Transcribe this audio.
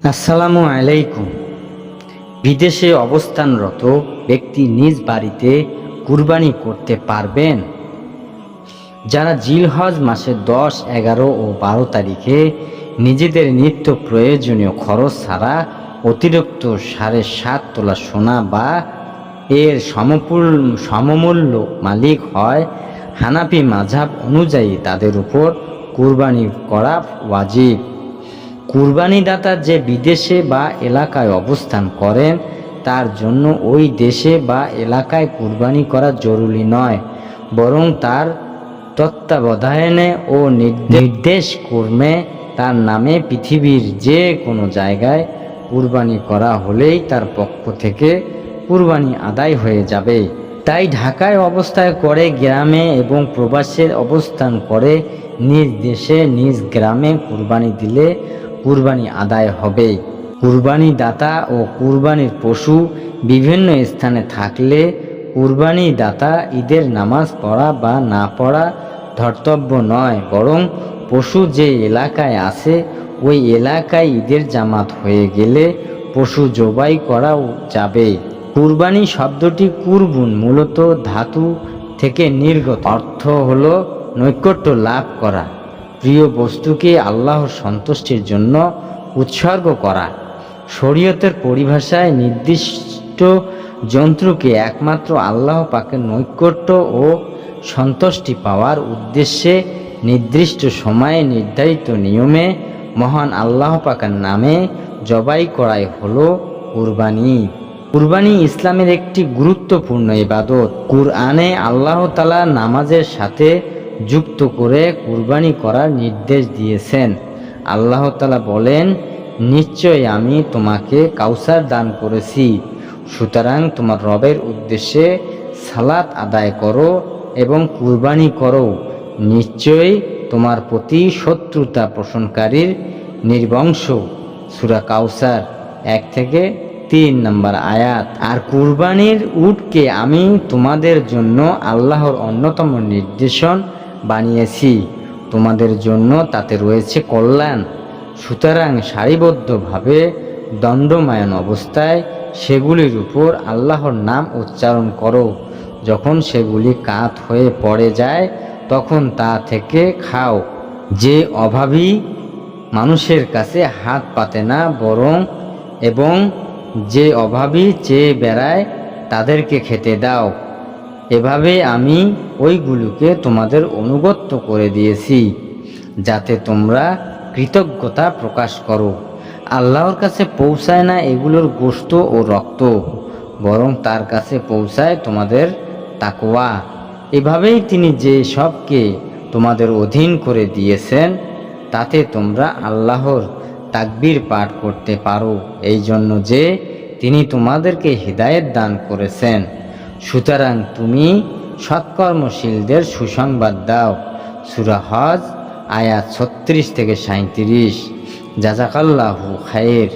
আসসালামু আলাইকুম। বিদেশে অবস্থানরত ব্যক্তি নিজ বাড়িতে কুরবানি করতে পারবেন। যারা জিলহজ মাসের দশ, এগারো ও বারো তারিখে নিজেদের নিত্য প্রয়োজনীয় খরচ ছাড়া অতিরিক্ত সাড়ে সাত তোলা সোনা বা এর সমপুল সমমূল্য মালিক হয়, হানাফি মাঝাব অনুযায়ী তাদের উপর কুরবানি করা ওয়াজিব। কুরবানিদাতা যে বিদেশে বা এলাকায় অবস্থান করেন, তার জন্য ওই দেশে বা এলাকায় কুরবানি করা জরুরি নয়, বরং তার তত্ত্বাবধানে ও নির্দে- নির্দেশ কর্মে তার নামে পৃথিবীর যে কোনো জায়গায় কুরবানি করা হলেই তার পক্ষ থেকে কুরবানি আদায় হয়ে যাবে। তাই ঢাকায় অবস্থায় করে, গ্রামে এবং প্রবাসের অবস্থান করে, নিজ দেশে, নিজ গ্রামে কুরবানি দিলে কুরবানি আদায় হবে। কুরবানি দাতা ও কুরবানির পশু বিভিন্ন স্থানে থাকলে কুরবানি দাতা ঈদের নামাজ পড়া বা না পড়া ধর্তব্য নয়, বরং পশু যে এলাকায় আছে, ওই এলাকায় ঈদের জামাত হয়ে গেলে পশু জবাই করা যাবে। কুরবানি শব্দটি কুরবুন মূলত ধাতু থেকে নির্গত। অর্থ হলো নৈকট্য লাভ করা। প্রিয় বস্তুকে আল্লাহর সন্তুষ্টির জন্য উৎসর্গ করা। শরীয়তের পরিভাষায় নির্দিষ্ট যন্ত্রকে একমাত্র আল্লাহ পাকের নৈকট্য ও সন্তুষ্টি পাওয়ার উদ্দেশ্যে নির্দিষ্ট সময়ে নির্ধারিত নিয়মে মহান আল্লাহ পাকের নামে জবাই করাই হলো কুরবানি। কুরবানি ইসলামের একটি গুরুত্বপূর্ণ ইবাদত। কুরআনে আল্লাহ তালা নামাজের সাথে যুক্ত করে কুরবানি করার নির্দেশ দিয়েছেন। আল্লাহ তালা বলেন নিশ্চয় আমি তোমাকে কাউসার দান করেছি। সুতরাং তোমার রবের উদ্দেশ্যে সালাত আদায় করো এবং কুরবানি করো। নিশ্চয়ই তোমার প্রতি শত্রুতা পোষণকারীর নির্বংশ। সুরা কাউসার এক থেকে তিন নম্বর আয়াত। আর কুরবানির উটকে আমি তোমাদের জন্য আল্লাহর অন্যতম নির্দেশন বানিয়েছি। তোমাদের জন্য তাতে রয়েছে কল্যাণ। সুতরাং সারিবদ্ধভাবে দণ্ডমায়ন অবস্থায় সেগুলির উপর আল্লাহর নাম উচ্চারণ করো। যখন সেগুলি কাত হয়ে পড়ে যায়, তখন তা থেকে খাও। যে অভাবী মানুষের কাছে হাত পাতে না বরং, এবং যে অভাবী চেয়ে বেড়ায়, তাদেরকে খেতে দাও। এভাবে আমি ওইগুলোকে তোমাদের অনুগত্য করে দিয়েছি, যাতে তোমরা কৃতজ্ঞতা প্রকাশ করো। আল্লাহর কাছে পৌঁছায় না এগুলোর গোশত ও রক্ত, বরং তার কাছে পৌঁছায় তোমাদের তাকোয়া এভাবেই তিনি যে সবকে তোমাদের অধীন করে দিয়েছেন, তাতে তোমরা আল্লাহর তাকবির পাঠ করতে পারো। এই জন্য যে তিনি তোমাদেরকে হৃদায়ত দান করেছেন। সুতরাং তুমি সৎকর্মশীলদের সুসংবাদ দাও। সুরাহজ আয়াত ছত্রিশ থেকে সাঁত্রিশ জাজাকাল্লাহু খায়ের